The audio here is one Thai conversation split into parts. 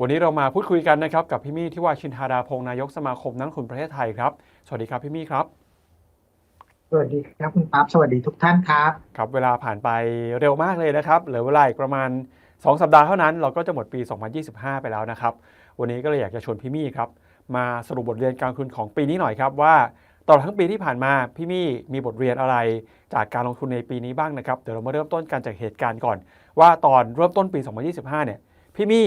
วันนี้เรามาพูดคุยกันนะครับกับพี่มี่ที่วาชินธาดาพงศ์นายกสมาคมนักลงทุนประเทศไทยครับ สวัสดีครับพี่มี่ครับ สวัสดีครับคุณปั๊บสวัสดีทุกท่านครับ ครับเวลาผ่านไปเร็วมากเลยนะครับเหลือเวลาอีกประมาณ 2 สัปดาห์เท่านั้น เราก็จะหมดปี 2025 ไปแล้วนะครับ วันนี้ก็เลยอยากจะชวนพี่มี่ครับมาสรุปบทเรียนการลงทุนของปีนี้หน่อยครับว่าตลอดทั้งปีที่ผ่านมาพี่มี่มีบทเรียนอะไรจากการลงทุนในปีนี้บ้างนะครับเดี๋ยวเรามาเริ่มต้นกันจากเหตุการณ์ก่อน ว่าตอนเริ่มต้นปี 2025 เนี่ยพี่มี่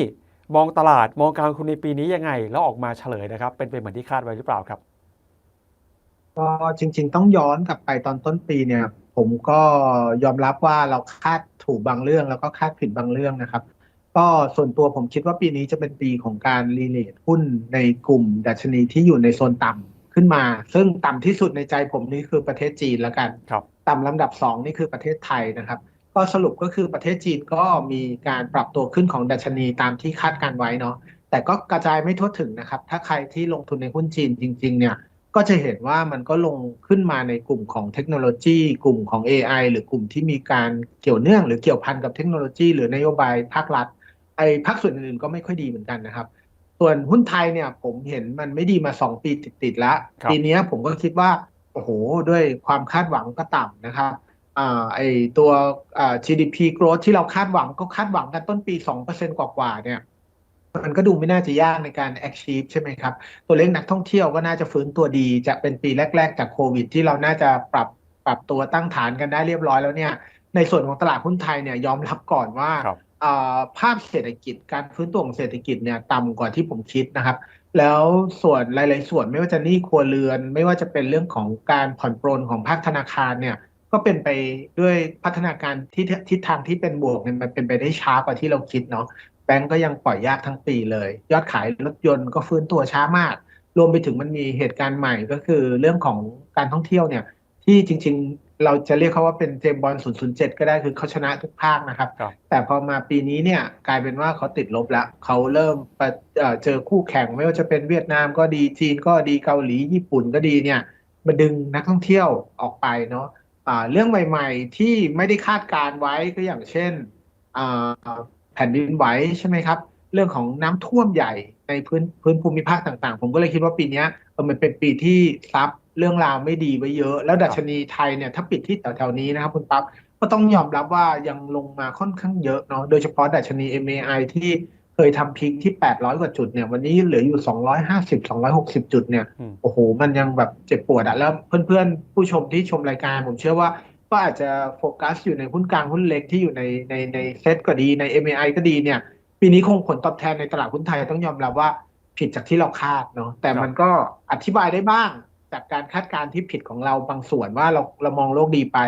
มองตลาดมองการลงทุนในปีนี้ยังไง แล้วออกมาเฉลยนะครับ เป็นไปเหมือนที่คาดไว้หรือเปล่าครับก็จริง ๆ ต้องย้อนกลับไปตอนต้นปีเนี่ย ผมก็ยอมรับว่าเราคาดถูกบางเรื่องแล้วก็คาดผิดบางเรื่องนะครับ ก็ส่วนตัวผมคิดว่าปีนี้จะเป็นปีของการรีเลทหุ้นในกลุ่มดัชนีที่อยู่ในโซนต่ำขึ้นมา ซึ่งต่ำที่สุดในใจผมนี่คือประเทศจีนแล้วกัน ครับ ต่ำลำดับสองนี่คือประเทศไทยนะครับ ก็สรุปก็คือประเทศจีนก็มีการปรับตัวขึ้นของดัชนีตามที่คาดการไว้เนาะแต่ก็กระจายไม่ทั่วถึงนะครับ ถ้าใครที่ลงทุนในหุ้นจีนจริง ๆ เนี่ยก็จะเห็นว่ามันก็ลงขึ้นมาในกลุ่มของเทคโนโลยี กลุ่มของ AI หรือกลุ่มที่มีการเกี่ยวเนื่อง หรือเกี่ยวพันกับเทคโนโลยี หรือนโยบายภาครัฐไอ้ภาคส่วนอื่นๆก็ไม่ค่อยดีเหมือนกันนะครับ ส่วนหุ้นไทยเนี่ยผมเห็นมันไม่ดีมาสองปีติดๆแล้วครับปีเนี้ยผมก็คิดว่า โอ้โห ด้วยความคาดหวังก็ต่ำนะครับอ่า ไอตัวอ่า GDP growth ที่เราคาดหวังก็คาดหวังกันต้นปี2%กว่าๆเนี่ยมันก็ดูไม่น่าจะยากในการ achieve ใช่ไหมครับ ตัวเลขนักท่องเที่ยวก็น่าจะฟื้นตัวดี จะเป็นปีแรก ๆ จากโควิด ที่เราน่าจะปรับปรับตัวตั้งฐานกันได้เรียบร้อยแล้วเนี่ย ในส่วนของตลาดหุ้นไทยเนี่ยยอมรับก่อนว่าครับอ่าภาพเศรษฐกิจการฟื้นตัวของเศรษฐกิจเนี่ยต่ำกว่าที่ผมคิดนะครับ แล้วส่วนหลาย ๆ ส่วนไม่ว่าจะหนี้ครัวเรือน ไม่ว่าจะเป็นเรื่องของการผ่อนปรนของภาคธนาคารเนี่ย ก็เป็นไปด้วยพัฒนาการที่ทิศทางที่เป็นบวกเนี่ยมันเป็นไปได้ช้ากว่าที่เราคิดเนาะแบงก์ก็ยังปล่อยยากทั้งปีเลย ยอดขายรถยนต์ก็ฟื้นตัวช้ามาก รวมไปถึงมันมีเหตุการณ์ใหม่ก็คือเรื่องของการท่องเที่ยวเนี่ย ที่จริง ๆ เราจะเรียกเขาว่าเป็นเจมบอล007 ก็ได้คือเขาชนะทุกภาคนะครับครับแต่พอมาปีนี้เนี่ยกลายเป็นว่าเขาติดลบแล้วเขาเริ่มไปเอ่อเจอคู่แข่งไม่ว่าจะเป็นเวียดนามก็ดีจีนก็ดีเกาหลีญี่ปุ่นก็ดีเนี่ยมาดึงนักท่องเที่ยวออกไปเนาะอ่า เรื่องใหม่ๆ ที่ไม่ได้คาดการไว้ก็อย่างเช่นแผ่นดินไหวใช่ไหมครับ เรื่องของน้ำท่วมใหญ่ในพื้นพื้นภูมิภาคต่างๆ ผมก็เลยคิดว่าปีนี้เออมันเป็นปีที่ซับเรื่องราวไม่ดีไว้เยอะ แล้วดัชนีไทยเนี่ยถ้าปิดที่แถวๆนี้นะครับคุณปั๊บก็ต้องยอมรับว่ายังลงมาค่อนข้างเยอะเนาะโดยเฉพาะดัชนี MAI ที่ ยทำพีคที่800กว่าจุดเนี่ย วันนี้เหลืออยู่250 260จุดเนี่ยอืมโอ้โห มันยังแบบเจ็บปวดอะแล้วเพื่อนๆ ผู้ชมที่ชมรายการ ผมเชื่อว่าก็อาจจะโฟกัสอยู่ในหุ้นกลางหุ้นเล็กที่อยู่ในในในเซ็ตก็ดีใน MAI ก็ดีเนี่ย ปีนี้คงผลตอบแทนในตลาดหุ้นไทยต้องยอมรับว่าผิดจากที่เราคาดเนาะแต่มันก็อธิบายได้บ้างจากการคาดการณ์ที่ผิดของเราบางส่วนว่าเราเรามองโลกดีไป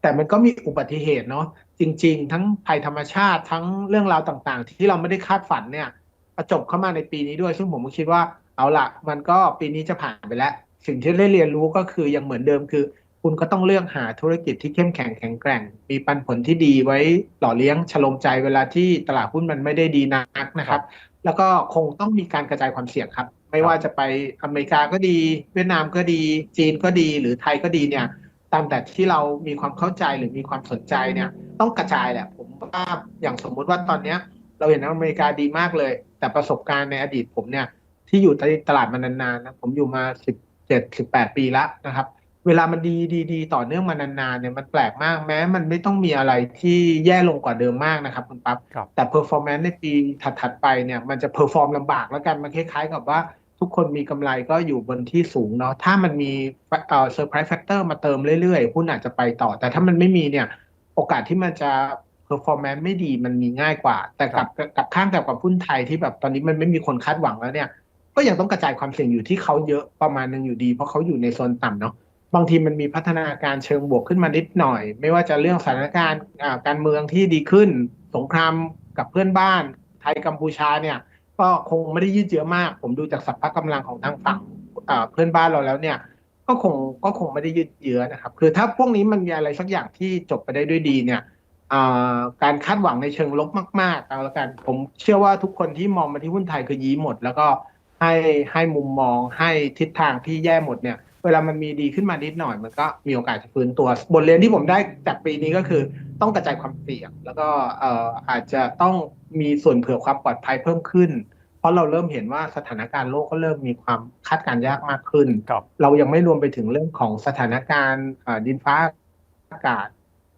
แต่มันก็มีอุบัติเหตุเนาะ จริง ๆ ทั้งภัยธรรมชาติทั้งเรื่องราวต่างๆ ที่เราไม่ได้คาดฝันเนี่ยประจบเข้ามาในปีนี้ด้วย ซึ่งผมก็คิดว่าเอาละมันก็ปีนี้จะผ่านไปแล้ว สิ่งที่ได้เรียนรู้ก็คือยังเหมือนเดิมคือ คุณก็ต้องเลือกหาธุรกิจที่เข้มแข็งแข็งแกร่ง มีปันผลที่ดีไว้หล่อเลี้ยงชโลมใจเวลาที่ตลาดหุ้นมันไม่ได้ดีนักนะครับ แล้วก็คงต้องมีการกระจายความเสี่ยงครับ ไม่ว่าจะไปอเมริกาก็ดี เวียดนามก็ดี จีนก็ดีหรือไทยก็ดีเนี่ย ตามแต่ที่เรามีความเข้าใจหรือมีความสนใจเนี่ย ต้องกระจายแหละ ผมว่าอย่างสมมุติว่าตอนเนี้ย เราเห็นอเมริกาดีมากเลย แต่ประสบการณ์ในอดีตผมเนี่ย ที่อยู่ในตลาดมานานๆนะผมอยู่มาสิบเจ็ดสิบแปดปีแล้วนะครับ เวลามันดีดีดีต่อเนื่องมานานๆเนี่ยมันแปลกมากแม้ มันไม่ต้องมีอะไรที่แย่ลงกว่าเดิมมากนะครับคุณปั๊บครับแต่ performance ในปีถัดๆไปเนี่ยมันจะ perform ลำบากแล้วกันมันคล้ายๆกับว่า ทุกคนมีกำไรก็อยู่บนที่สูงเนาะถ้ามันมีเอ่อ surprise factor มาเติมเรื่อยๆหุ้นอาจจะไปต่อ แต่ถ้ามันไม่มีเนี่ย โอกาสที่มันจะ performance ไม่ดีมันมีง่ายกว่า แต่กับกับข้างกับกับหุ้นไทยที่แบบตอนนี้มันไม่มีคนคาดหวังแล้วเนี่ย ก็ยังต้องกระจายความเสี่ยงอยู่ที่เขาเยอะประมาณนึงอยู่ดี เพราะเขาอยู่ในโซนต่ำเนาะบางทีมันมีพัฒนาการเชิงบวกขึ้นมานิดหน่อย ไม่ว่าจะเรื่องสถานการณ์การเมืองที่ดีขึ้น สงครามกับเพื่อนบ้านไทยกัมพูชาเนี่ย ก็คงไม่ได้ยืดเยื้อมาก ผมดูจากสัพพะกำลังของทางฝั่งเพื่อนบ้านเราแล้วเนี่ย ก็คงก็คงไม่ได้ยืดเยื้อนะครับ คือถ้าพวกนี้มันมีอะไรสักอย่างที่จบไปได้ด้วยดีเนี่ยการคาดหวังในเชิงลบมาก ๆ เอาละกัน ผมเชื่อว่าทุกคนที่มองมาที่หุ้นไทยคือยิ้หมด แล้วก็ให้ให้มุมมองให้ทิศทางที่แย่หมดเนี่ย เวลามันมีดีขึ้นมานิดหน่อย มันก็มีโอกาสจะฟื้นตัว บทเรียนที่ผมได้จากปีนี้ก็คือต้องกระจายความเสี่ยง แล้วก็อาจจะต้องมีส่วนเผื่อความปลอดภัยเพิ่มขึ้น เพราะเราเริ่มเห็นว่าสถานการณ์โลกก็เริ่มมีความคาดการณ์ยากมากขึ้นครับเรายังไม่รวมไปถึงเรื่องของสถานการณ์อ่าดินฟ้าอากาศ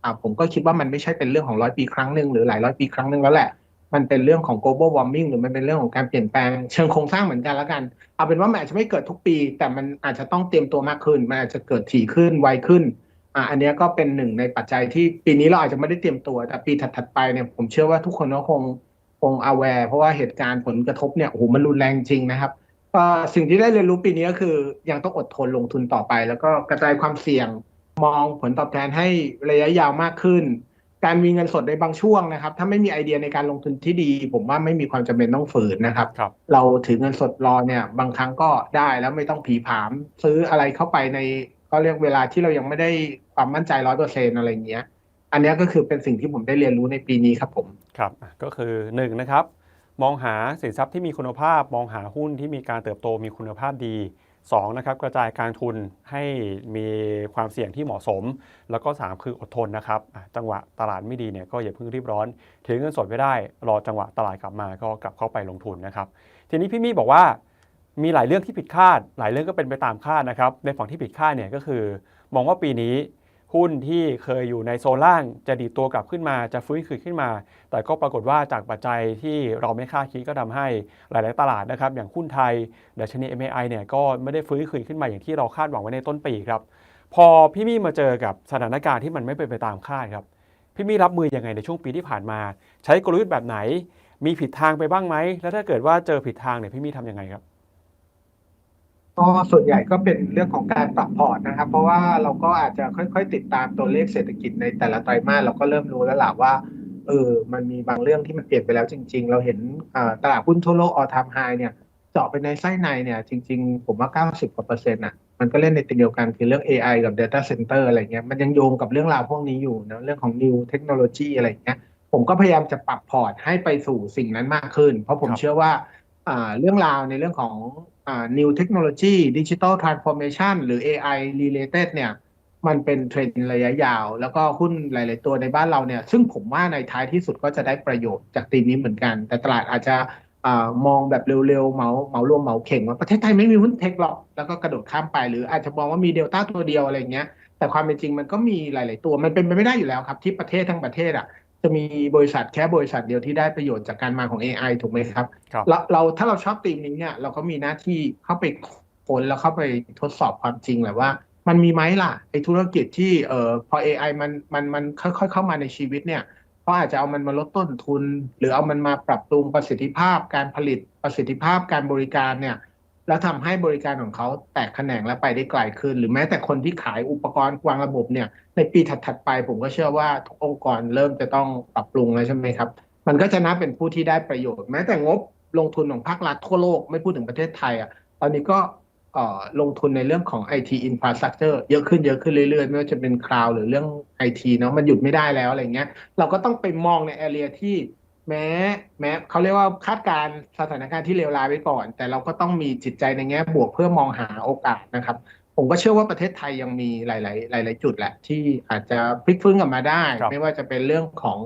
อ่าผมก็คิดว่ามันไม่ใช่เป็นเรื่องของร้อยปีครั้งหนึ่งหรือหลายร้อยปีครั้งหนึ่งแล้วแหละ มันเป็นเรื่องของ global warming หรือมันเป็นเรื่องของการเปลี่ยนแปลงเชิงโครงสร้างเหมือนกันแล้วกัน เอาเป็นว่ามันอาจจะไม่เกิดทุกปี แต่มันอาจจะต้องเตรียมตัวมากขึ้น มันอาจจะเกิดถี่ขึ้นไวขึ้นอ่าอันเนี้ยก็เป็นหนึ่งในปัจจัยที่ปีนี้เราอาจจะไม่ได้เตรียมตัวแต่ปีถัดๆไปเนี่ยผมเชื่อว่าทุกคนก็คงค ง aware เพราะว่าเหตุการณ์ผลกระทบเนี่ยโอ้โหมันรุนแรงจริงนะครับก็สิ่งที่ได้เรียนรู้ปีนี้ก็คือยังต้องอดทนลงทุนต่อไป แล้วก็กระจายความเสี่ยงมองผลตอบแทนให้ระยะยาวมากขึ้น การมีเงินสดในบางช่วงนะครับ ถ้าไม่มีไอเดียในการลงทุนที่ดี ผมว่าไม่มีความจำเป็นต้องฝืนนะครับครับเราถือเงินสดรอเนี่ยบางครั้งก็ได้แล้วไม่ต้องผีผาม ซื้ออะไรเข้าไปในก็เรียกเวลาที่เรายังไม่ได้ความมั่นใจร้อยเปอร์เซ็นอะไรเงี้ย อันนี้ก็คือเป็นสิ่งที่ผมได้เรียนรู้ในปีนี้ครับผมครับก็คือ1นนะครับมองหาสินทรัพย์ที่มีคุณภาพ มองหาหุ้นที่มีการเติบโตมีคุณภาพดี2นะครับกระจายการทุนให้มีความเสี่ยงที่เหมาะสม แล้วก็ 3 คืออดทนนะครับจังหวะตลาดไม่ดีเนี่ยก็อย่าเพิ่งรีบร้อนถือเงินสดไว้ได้ รอจังหวะตลาดกลับมาก็กลับเข้าไปลงทุนนะครับ ทีนี้พี่มี่บอกว่ามีหลายเรื่องที่ผิดคาด หลายเรื่องก็เป็นไปตามคาดนะครับในฝั่งที่ผิดคาดเนี่ยก็คือ มองว่าปีนี้ หุ้นที่เคยอยู่ในโซนล่างจะดีดตัวกลับขึ้นมาจะฟื้นคืนขึ้นมา แต่ก็ปรากฏว่าจากปัจจัยที่เราไม่คาดคิดก็ทำให้หลาย ๆ ตลาดนะครับ อย่างหุ้นไทยดัชนี MAI เนี่ยก็ไม่ได้ฟื้นคืนขึ้นมาอย่างที่เราคาดหวังไว้ในต้นปีครับ พอพี่มี่มาเจอกับสถานการณ์ที่มันไม่เป็นไปตามคาดครับพี่มี่รับมือยังไงในช่วงปีที่ผ่านมา ใช้กลยุทธ์แบบไหน มีผิดทางไปบ้างไหมแล้วถ้าเกิดว่าเจอผิดทางเนี่ยพี่มี่ทำยังไงครับ ก็ส่วนใหญ่ก็เป็นเรื่องของการปรับพอร์ตนะครับ เพราะว่าเราก็อาจจะค่อยๆ ติดตามตัวเลขเศรษฐกิจในแต่ละไตรมาสเราก็เริ่มรู้แล้วล่ะว่าเออมันมีบางเรื่องที่มันเปลี่ยนไปแล้วจริง ๆ เราเห็นตลาดหุ้นทั่วโลกออทามไฮเนี่ยเจาะไปในไส้ในเนี่ยจริง ๆ ผมว่า 90กว่าเปอร์เซ็นต์อะมันก็เล่นในตัวเดียวกันคือเรื่อง AI กับ Data Center อะไรเงี้ยมันยังโยงกับเรื่องราวพวกนี้อยู่นะเรื่องของ New Technology อะไรเงี้ยผมก็พยายามจะปรับพอร์ตให้ไปสู่สิ่งนั้นมากขึ้น เพราะผมเชื่อว่า เรื่องราวในเรื่องของอ new technology digital transformation หรือ AI related เนี่ยมันเป็นเทรนด์ระยะยาว แล้วก็หุ้นหลาย ๆ ตัวในบ้านเราเนี่ย ซึ่งผมว่าในท้ายที่สุดก็จะได้ประโยชน์จากธีมนี้เหมือนกัน แต่ตลาดอาจจะอมองแบบเร็ว ๆ เมาเมารวมเมาเข่งว่าประเทศไทยไม่มีหุ้นเทคหรอก แล้วก็กระโดดข้ามไป หรืออาจจะมองว่ามีเดลต้าตัวเดียวอะไรเงี้ย แต่ความเป็นจริงมันก็มีหลาย ๆ ตัว มันเป็นไปไม่ได้อยู่แล้วครับ ที่ประเทศทั้งประเทศอะ จะมีบริษัทแค่บริษัทเดียวที่ได้ประโยชน์จากการมาของ AI ถูกไหมครับครับเราเราถ้าเราชอบธีมนี้เนี่ยเราก็มีหน้าที่เข้าไปค้นแล้วเข้าไปทดสอบความจริงแหละว่า มันมีไหมล่ะไอ้ธุรกิจที่เอ่อพอ AI มันมันมันค่อยๆเข้ามาในชีวิตเนี่ยเขาอาจจะเอามันมาลดต้นทุน หรือเอามันมาปรับปรุงประสิทธิภาพการผลิตประสิทธิภาพการบริการเนี่ย แล้วทำให้บริการของเขาแตกแขนงและไปได้ไกลขึ้น หรือแม้แต่คนที่ขายอุปกรณ์วางระบบเนี่ย ในปีถัดๆไปผมก็เชื่อว่าทุกองค์กรเริ่มจะต้องปรับปรุงแล้วใช่ไหมครับ มันก็จะนับเป็นผู้ที่ได้ประโยชน์ แม้แต่งบลงทุนของภาครัฐทั่วโลกไม่พูดถึงประเทศไทยอะตอนนี้ก็ลงทุนในเรื่องของ IT infrastructure เยอะขึ้นเยอะขึ้นเรื่อยๆ ไม่ว่าจะเป็นคลาวหรือเรื่อง IT เนาะมันหยุดไม่ได้แล้วอะไรเงี้ย เราก็ต้องไปมองในแอเรียที่ แม้แม้เขาเรียกว่าคาดการณ์สถานการณ์ที่เลวร้ายไว้ก่อน แต่เราก็ต้องมีจิตใจในแง่บวกเพื่อมองหาโอกาสนะครับ ผมก็เชื่อว่าประเทศไทยยังมีหลาย ๆ หลาย ๆ จุดแหละ ที่อาจจะพลิกฟื้นกลับมาได้ครับไม่ว่าจะเป็นเรื่องของ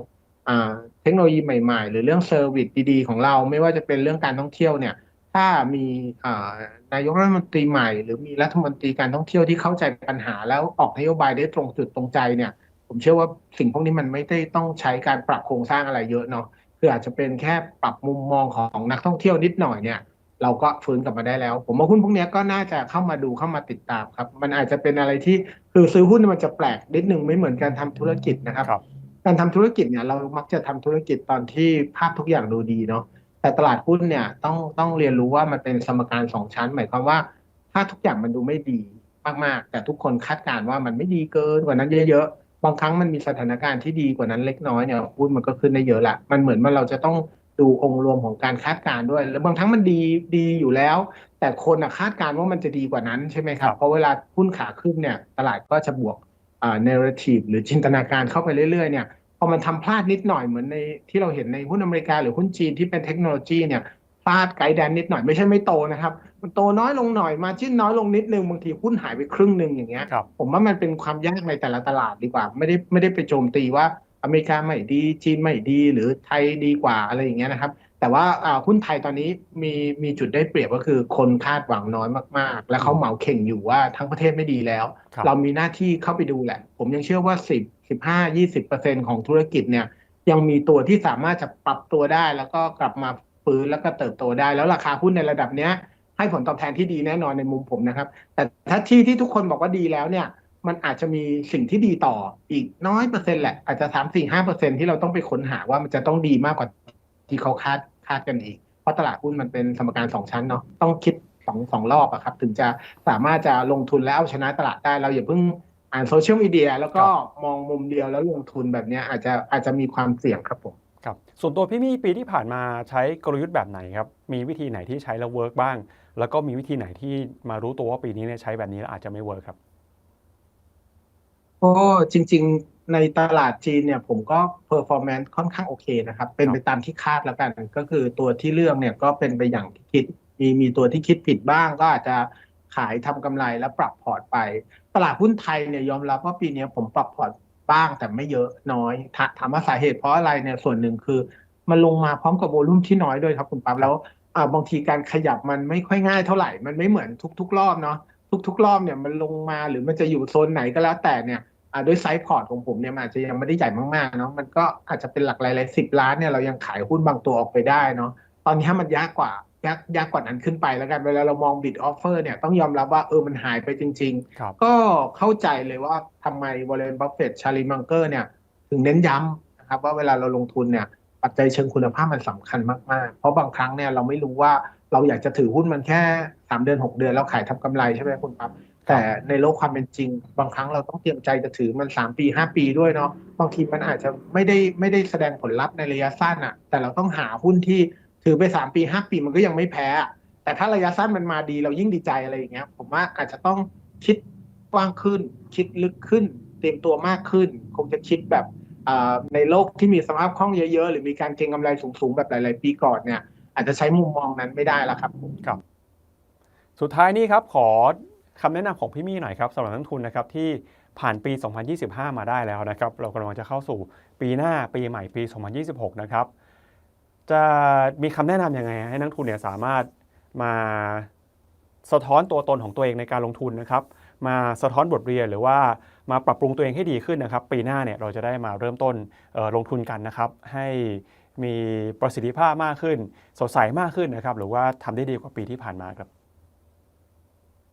อ่าเทคโนโลยีใหม่ ๆ หรือเรื่องเซอร์วิสดี ๆ ของเรา ไม่ว่าจะเป็นเรื่องการท่องเที่ยวเนี่ย ถ้ามีอ่านายกรัฐมนตรีใหม่ หรือมีรัฐมนตรีการท่องเที่ยวที่เข้าใจปัญหา แล้วออกนโยบายได้ตรงจุดตรงใจเนี่ย ผมเชื่อว่าสิ่งพวกนี้มันไม่ได้ต้องใช้การปรับโครงสร้างอะไรเยอะเนาะ คืออาจจะเป็นแค่ปรับมุมมองของนักท่องเที่ยวนิดหน่อยเนี่ย เราก็ฟื้นกลับมาได้แล้ว ผมว่าหุ้นพวกเนี้ยก็น่าจะเข้ามาดูเข้ามาติดตามครับ มันอาจจะเป็นอะไรที่คือซื้อหุ้นมันจะแปลกนิดนึงไม่เหมือนการทำธุรกิจนะครับครับการทำธุรกิจเนี่ยเรามักจะทำธุรกิจตอนที่ภาพทุกอย่างดูดีเนาะแต่ตลาดหุ้นเนี่ยต้องต้องเรียนรู้ว่ามันเป็นสมการสองชั้น หมายความว่า ถ้าทุกอย่างมันดูไม่ดีมากๆ แต่ทุกคนคาดการณ์ว่ามันไม่ดีเกินกว่านั้นเยอะๆ บางครั้งมันมีสถานการณ์ที่ดีกว่านั้นเล็กน้อยเนี่ยหุ้นมันก็ขึ้นได้เยอะละมันเหมือนว่าเราจะต้องดูองค์รวมของการคาดการณ์ด้วย แล้วบางครั้งมันดีดีอยู่แล้ว แต่คนอะคาดการณ์ว่ามันจะดีกว่านั้นใช่ไหมครัครับบเพราะเวลาหุ้นขาขึ้นเนี่ยตลาดก็จะบวกอ่า narrative หรือจินตนาการเข้าไปเรื่อยๆเนี่ยพอมันทำพลาดนิดหน่อยเหมือนในที่เราเห็นในหุ้นอเมริกาหรือหุ้นจีนที่เป็นเทคโนโลยีเนี่ยพลาดไกด์แดนนิดหน่อยไม่ใช่ไม่โตนะครับ มันโตน้อยลงหน่อยมาจิ้นน้อยลงนิดนึงบางทีหุ้นหายไปครึ่งหนึ่งอย่างเงี้ยครับผมว่ามันเป็นความยากในแต่ละตลาดดีกว่า ไม่ได้ไม่ได้ไปโจมตีว่าอเมริกาไม่ดีจีนไม่ดีหรือไทยดีกว่าอะไรอย่างเงี้ยนะครับ แต่ว่าอ่าหุ้นไทยตอนนี้มีมีจุดได้เปรียบก็คือคนคาดหวังน้อยมากๆ และเขาเหมาเข่งอยู่ว่าทั้งประเทศไม่ดีแล้วครับเรามีหน้าที่เข้าไปดูแหละ ผมยังเชื่อว่า 10 15 20เปอร์เซ็นของธุรกิจเนี่ยยังมีตัวที่สามารถจะปรับตัวได้ แล้วก็กลับมาฟื้นแล้วก็เติบโตได้ แล้วราคาหุ้นในระดับเนี้ย ให้ผลตอบแทนที่ดีแน่นอนในมุมผมนะครับ แต่ถ้าที่ที่ทุกคนบอกว่าดีแล้วเนี่ย มันอาจจะมีสิ่งที่ดีต่ออีกน้อยเปอร์เซ็นต์แหละ อาจจะสามสี่ห้าเปอร์เซ็นที่เราต้องไปค้นหาว่ามันจะต้องดีมากกว่าที่เขาคาดคาดกันอีก เพราะตลาดหุ้นมันเป็นสมการสองชั้นเนาะต้องคิดสองสองรอบอะครับ ถึงจะสามารถจะลงทุนแล้วเอาชนะตลาดได้เราอย่าเพิ่งอ่านโซเชียลมีเดียแล้วก็มองมุมเดียวแล้วลงทุนแบบเนี้ยอาจจะอาจจะมีความเสี่ยงครับผมครับส่วนตัวพี่มี่ปีที่ผ่านมาใช้กลยุทธ์แบบไหนครับ มีวิธีไหนที่ใช้แล้วเวิร์กบ้าง แล้วก็มีวิธีไหนที่มารู้ตัวว่าปีนี้เนี่ยใช้แบบนี้แล้วอาจจะไม่เวิร์กครับก็จริง ๆ ในตลาดจีนเนี่ย ผมก็ performance ค่อนข้างโอเคนะครับ เป็นไปตามที่คาดแล้วกัน ก็คือตัวที่เลือกเนี่ยก็เป็นไปอย่างที่คิด มีมีตัวที่คิดผิดบ้าง ก็อาจจะขายทำกำไรแล้วปรับพอร์ตไป ตลาดหุ้นไทยเนี่ยยอมรับว่าปีนี้ผมปรับพอร์ตบ้างแต่ไม่เยอะน้อยถาถามว่าสาเหตุเพราะอะไรเนี่ยส่วนหนึ่งคือ มันลงมาพร้อมกับโวลุ่มที่น้อยด้วยครับคุณปั๊บแล้วอ่า บางทีการขยับมันไม่ค่อยง่ายเท่าไหร่ มันไม่เหมือนทุก ๆ รอบเนาะทุก ๆ รอบเนี่ยมันลงมาหรือมันจะอยู่โซนไหนก็แล้วแต่เนี่ยอ่าด้วยไซส์พอร์ตของผมเนี่ยมันอาจจะยังไม่ได้ใหญ่มากๆเนาะมันก็อาจจะเป็นหลักหลายๆสิบล้านเนี่ยเรายังขายหุ้นบางตัวออกไปได้เนาะตอนนี้มันยากกว่ายากยากกว่านั้นขึ้นไปแล้วกันเวลาเรามองบิดออฟเฟอร์เนี่ยต้องยอมรับว่าเออมันหายไปจริงครับๆก็เข้าใจเลยว่าทำไมวอลเลนบัฟเฟตชาลีมังเกอร์เนี่ยถึงเน้นย้ำนะครับว่าเวลาเราลงทุนเนี่ย ปัจจัยเชิงคุณภาพมันสำคัญมากๆ เพราะบางครั้งเนี่ยเราไม่รู้ว่าเราอยากจะถือหุ้นมันแค่สามเดือนหกเดือนแล้วขายทำกำไรใช่ไหมคุณปั๊บแต่ในโลกความเป็นจริง บางครั้งเราต้องเตรียมใจจะถือมันสามปีห้าปีด้วยเนาะบางทีมันอาจจะไม่ได้ไม่ได้แสดงผลลัพธ์ในระยะสั้นอะแต่เราต้องหาหุ้นที่ถือไปสามปีห้าปีมันก็ยังไม่แพ้ แต่ถ้าระยะสั้นมันมาดีเรายิ่งดีใจอะไรอย่างเงี้ย ผมว่าอาจจะต้องคิดกว้างขึ้น คิดลึกขึ้น เตรียมตัวมากขึ้น คงจะคิดแบบ ในโลกที่มีสภาพคล่องเยอะๆ หรือมีการเก็งกำไรสูงๆ แบบหลาย ๆ ปีก่อนเนี่ย อาจจะใช้มุมมองนั้นไม่ได้และครับผมสุดท้ายนี้ครับขอคำแนะนำของพี่มี่หน่อยครับสำหรับนักทุนนะครับที่ผ่านปี 2025 มาได้แล้วนะครับ เรากำลังจะเข้าสู่ปีหน้าปีใหม่ปี 2026 นะครับ จะมีคำแนะนำยังไง ให้นักทุนเนี่ยสามารถมาสะท้อนตัวตนของตัวเองในการลงทุนนะครับ มาสะท้อนบทเรียนหรือว่ามาปรับปรุงตัวเองให้ดีขึ้นนะครับ ปีหน้าเนี่ยเราจะได้มาเริ่มต้นลงทุนกันนะครับ ให้มีประสิทธิภาพมากขึ้น สดใสมากขึ้นนะครับ หรือว่าทำได้ดีกว่าปีที่ผ่านมาครับ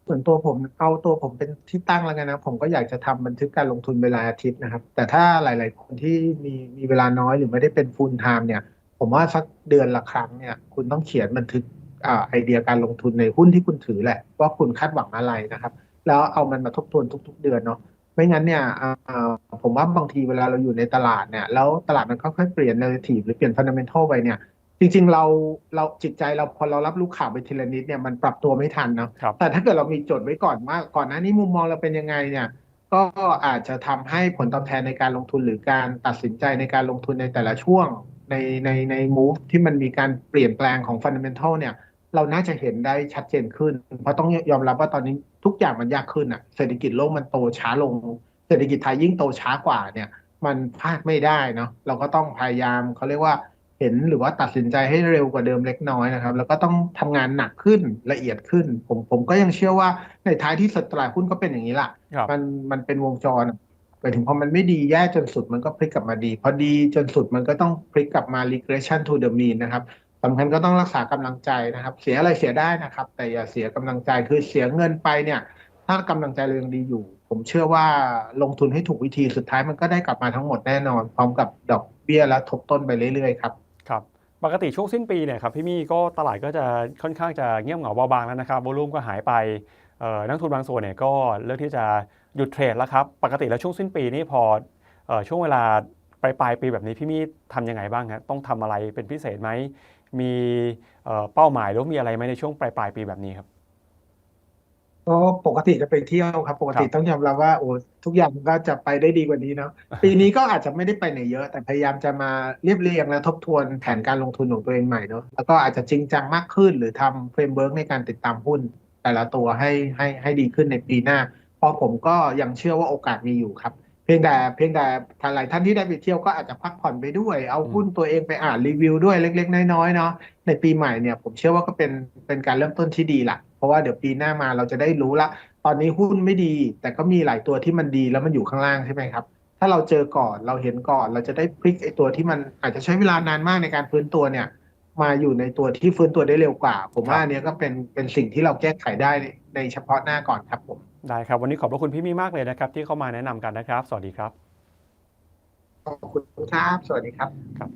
ส่วนตัวผมเอาตัวผมเป็นที่ตั้งแล้วกันนะ ผมก็อยากจะทำบันทึกการลงทุนเวลาอาทิตย์นะครับ แต่ถ้าหลาย ๆ คนที่มีมีเวลาน้อยหรือไม่ได้เป็นฟูลไทม์เนี่ย ผมว่าสักเดือนละครั้งเนี่ย คุณต้องเขียนบันทึกอไอเดียการลงทุนในหุ้นที่คุณถือแหละ ว่าคุณคาดหวังอะไรนะครับ แล้วเอามันมาทบทวนทุก ๆ เดือนเนาะไม่งั้นเนี่ยอ่าผมว่าบางทีเวลาเราอยู่ในตลาดเนี่ยแล้วตลาดมันค่อยๆเปลี่ยน narrative หรือเปลี่ยน fundamental ไปเนี่ยจริงๆเราเราจิตใจเราพอเรารับรู้ข่าวไปทีละนิดเนี่ยมันปรับตัวไม่ทันเนาะครับแต่ถ้าเกิดเรามีจดไว้ก่อนว่าก่อนหน้านี้มุมมองเราเป็นยังไงเนี่ยก็อาจจะทำให้ผลตอบแทนในการลงทุนหรือการตัดสินใจในการลงทุนในแต่ละช่วงในในใน move ที่มันมีการเปลี่ยนแปลงของ fundamental เนี่ย เราน่าจะเห็นได้ชัดเจนขึ้น เพราะต้องยอมรับว่าตอนนี้ทุกอย่างมันยากขึ้นอะ เศรษฐกิจโลกมันโตช้าลง เศรษฐกิจไทยยิ่งโตช้ากว่าเนี่ย มันพลาดไม่ได้เนาะเราก็ต้องพยายามเขาเรียกว่าเห็นหรือว่าตัดสินใจให้เร็วกว่าเดิมเล็กน้อยนะครับ แล้วก็ต้องทำงานหนักขึ้นละเอียดขึ้น ผมผมก็ยังเชื่อว่าในท้ายที่สุดตลาดหุ้นก็เป็นอย่างนี้แหละครับมันมันเป็นวงจรอะไปถึงพอมันไม่ดีแย่จนสุดมันก็พลิกกลับมาดี พอดีจนสุดมันก็ต้องพลิกกลับมา regression to the mean นะครับ สำคัญก็ต้องรักษากำลังใจนะครับ เสียอะไรเสียได้นะครับ แต่อย่าเสียกำลังใจคือเสียเงินไปเนี่ย ถ้ากำลังใจเรายังดีอยู่ ผมเชื่อว่าลงทุนให้ถูกวิธีสุดท้ายมันก็ได้กลับมาทั้งหมดแน่นอน พร้อมกับดอกเบี้ยและทบต้นไปเรื่อยๆครับครับปกติช่วงสิ้นปีเนี่ยครับพี่มี่ก็ตลาดก็จะค่อนข้างจะเงียบเหงาเบาบางแล้วนะครับวอลุ่มก็หายไปเอ่อนักทุนบางส่วนเนี่ยก็เลือกที่จะหยุดเทรดแล้วครับปกติแล้วช่วงสิ้นปีนี่พอเอ่อช่วงเวลาปลายปลายปีแบบนี้พี่มี่ทำยังไงบ้างฮะต้องทำอะไรเป็นพิเศษไหม มีเอ่อเป้าหมายหรือมีอะไรไหมในช่วงปลายปลายๆปีแบบนี้ครับก็ปกติจะไปเที่ยวครับปกติครับต้องยอมรับว่าโอ้ทุกอย่างก็จะไปได้ดีกว่านี้เนาะปีนี้ก็อาจจะไม่ได้ไปไหนเยอะ แต่พยายามจะมาเรียบเรียงและทบทวนแผนการลงทุนของตัวเองใหม่เนาะแล้วก็อาจจะจริงจังมากขึ้น หรือทำเฟรมเวิร์กในการติดตามหุ้น แต่ละตัวให้ให้ให้ดีขึ้นในปีหน้าเพราะผมก็ยังเชื่อว่าโอกาสมีอยู่ครับ เพียงแต่เพียงแต่ท่านหลายท่านที่ได้ไปเที่ยวก็อาจจะพักผ่อนไปด้วย เอาหุ้นตัวเองไปอ่านรีวิวด้วยเล็ก ๆ น้อยๆเนาะในปีใหม่เนี่ยผมเชื่อว่าก็เป็นเป็นการเริ่มต้นที่ดีละเพราะว่าเดี๋ยวปีหน้ามาเราจะได้รู้ละ ตอนนี้หุ้นไม่ดี แต่ก็มีหลายตัวที่มันดีแล้วมันอยู่ข้างล่างใช่ไหมครับ ถ้าเราเจอก่อนเราเห็นก่อน เราจะได้พลิกไอ้ตัวที่มันอาจจะใช้เวลานานมากในการฟื้นตัวเนี่ย มาอยู่ในตัวที่ฟื้นตัวได้เร็วกว่า ผมว่าอันเนี้ยก็เป็นเป็นสิ่งที่เราแก้ไขได้ในเฉพาะหน้าก่อนครับผม ได้ครับ วันนี้ขอบพระคุณพี่มี่มากเลยนะครับ ที่เข้ามาแนะนำกันนะครับ สวัสดีครับ ขอบคุณครับ สวัสดีครับครับ